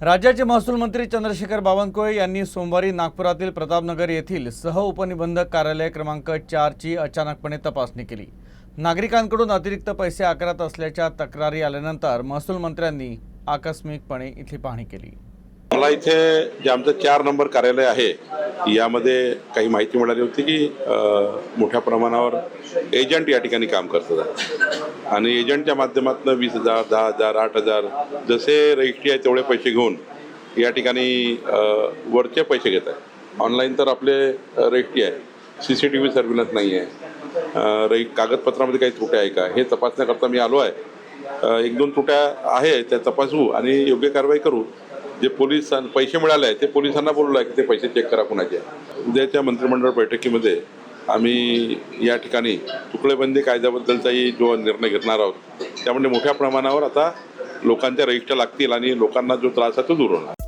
राज्याचे महसूल मंत्री चंद्रशेखर बावनकुळे यांनी सोमवारी नागपुरातील प्रतापनगर येथील सह उपनिबंधक कार्यालय क्रमांक चारची अचानकपणे तपासणी केली. नागरिकांकडून अतिरिक्त पैसे आकारत असल्याच्या तक्रारी आल्यानंतर महसूल मंत्र्यांनी आकस्मिकपणे इथली पाहणी केली. मला इथे जे आमचं चार नंबर कार्यालय आहे यामध्ये काही माहिती मिळाली होती की मोठ्या प्रमाणावर एजंट या ठिकाणी काम करतात आणि एजंटच्या माध्यमातून वीस हजार दहा हजार आठ हजार जसे रजिस्ट्री आहे तेवढे पैसे घेऊन या ठिकाणी वरचे पैसे घेत आहे ऑनलाईन तर आपले रजिस्ट्री आहे. C C T V surveillance नाही आहे. रही कागदपत्रामध्ये काही त्रुट्या आहे का? हे तपासण्याकरता मी आलो आहे. एक दोन त्रुट्या आहे त्या तपासू आणि योग्य कारवाई करू. जे पोलिसां पैसे मिळाले आहे ते पोलिसांना बोललो आहे की ते पैसे चेक करा कुणाचे. उद्याच्या मंत्रिमंडळ बैठकीमध्ये आम्ही या ठिकाणी तुकडेबंदी कायद्याबद्दलचाही जो निर्णय घेणार आहोत त्यामुळे मोठ्या प्रमाणावर आता लोकांच्या रजिस्टर लागतील आणि लोकांना जो त्रास आहे तो दूर होणार.